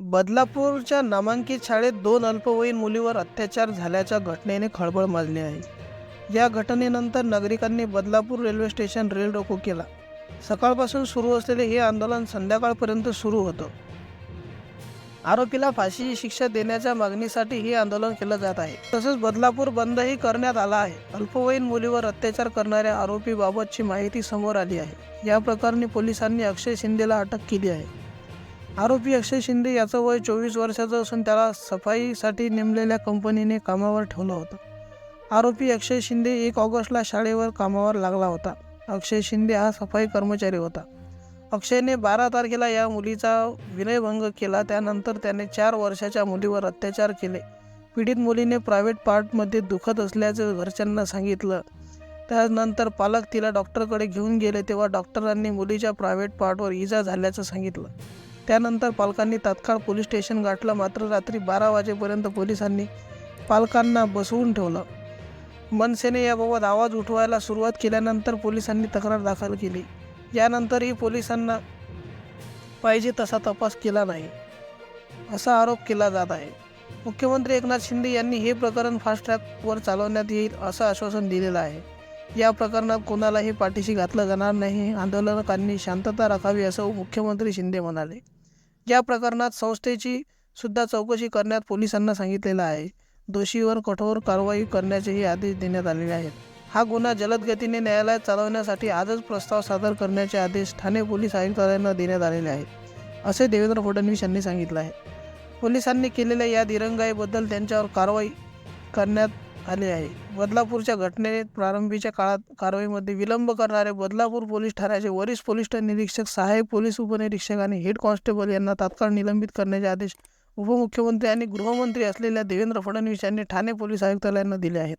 बदलापूरच्या नामांकित शाळेत दोन अल्पवयीन मुलीवर अत्याचार झाल्याच्या घटनेने खळबळ माजली आहे. या घटनेनंतर नागरिकांनी बदलापूर रेल्वे स्टेशन रेल रोको केला. सकाळपासून सुरू असलेले हे आंदोलन संध्याकाळपर्यंत सुरू होतं. आरोपीला फाशीची शिक्षा देण्याच्या मागणीसाठी हे आंदोलन केलं जात आहे. तसंच बदलापूर बंदही करण्यात आला आहे. अल्पवयीन मुलीवर अत्याचार करणाऱ्या आरोपीबाबतची माहिती समोर आली आहे. या प्रकरणी पोलिसांनी अक्षय शिंदेला अटक केली आहे. आरोपी अक्षय शिंदे याचं वय चोवीस वर्षाचं असून त्याला सफाईसाठी नेमलेल्या कंपनीने कामावर ठेवलं होतं. आरोपी अक्षय शिंदे एक ऑगस्टला शाळेवर कामावर लागला होता. अक्षय शिंदे हा सफाई कर्मचारी होता. अक्षयने बारा तारखेला या मुलीचा विनयभंग केला. त्यानंतर त्याने चार वर्षाच्या मुलीवर अत्याचार केले. पीडित मुलीने प्रायव्हेट पार्टमध्ये दुखत असल्याचं घरच्यांना सांगितलं. त्यानंतर पालक तिला डॉक्टरकडे घेऊन गेले तेव्हा डॉक्टरांनी मुलीच्या प्रायव्हेट पार्टवर इजा झाल्याचं सांगितलं. त्यानंतर पालकांनी तात्काळ पोलीस स्टेशन गाठलं. मात्र रात्री बारा वाजेपर्यंत पोलिसांनी पालकांना बसवून ठेवलं. मनसेने याबाबत आवाज उठवायला सुरुवात केल्यानंतर पोलिसांनी तक्रार दाखल केली. यानंतरही पोलिसांना पाहिजे तसा तपास केला नाही असा आरोप केला जात आहे. मुख्यमंत्री एकनाथ शिंदे यांनी हे प्रकरण फास्ट ट्रॅकवर चालवण्यात येईल असं आश्वासन दिलेलं आहे. या प्रकरणात कोणालाही पाठीशी घातलं जाणार नाही. आंदोलकांनी शांतता राखावी असं मुख्यमंत्री शिंदे म्हणाले. या प्रकरणात संस्थेची सुद्धा चौकशी करण्यात पोलिसांना सांगितलेलं आहे. दोषीवर कठोर कारवाई करण्याचेही आदेश देण्यात आलेले आहेत. हा गुन्हा जलद गतीने न्यायालयात चालवण्यासाठी आजच प्रस्ताव सादर करण्याचे आदेश ठाणे पोलीस आयुक्तालयांना देण्यात आलेले आहेत असे देवेंद्र फडणवीस यांनी सांगितलं आहे. पोलिसांनी केलेल्या या दिरंगाईबद्दल त्यांच्यावर कारवाई करण्यात आले आहे. बदलापूरच्या घटनेत प्रारंभीच्या काळात कारवाईमध्ये विलंब करणारे बदलापूर पोलीस ठाण्याचे वरिष्ठ पोलीस निरीक्षक सहाय्यक पोलीस उपनिरीक्षक आणि हेड कॉन्स्टेबल यांना तात्काळ निलंबित करण्याचे आदेश उपमुख्यमंत्री आणि गृहमंत्री असलेल्या देवेंद्र फडणवीस यांनी ठाणे पोलीस आयुक्तालयांना दिले आहेत.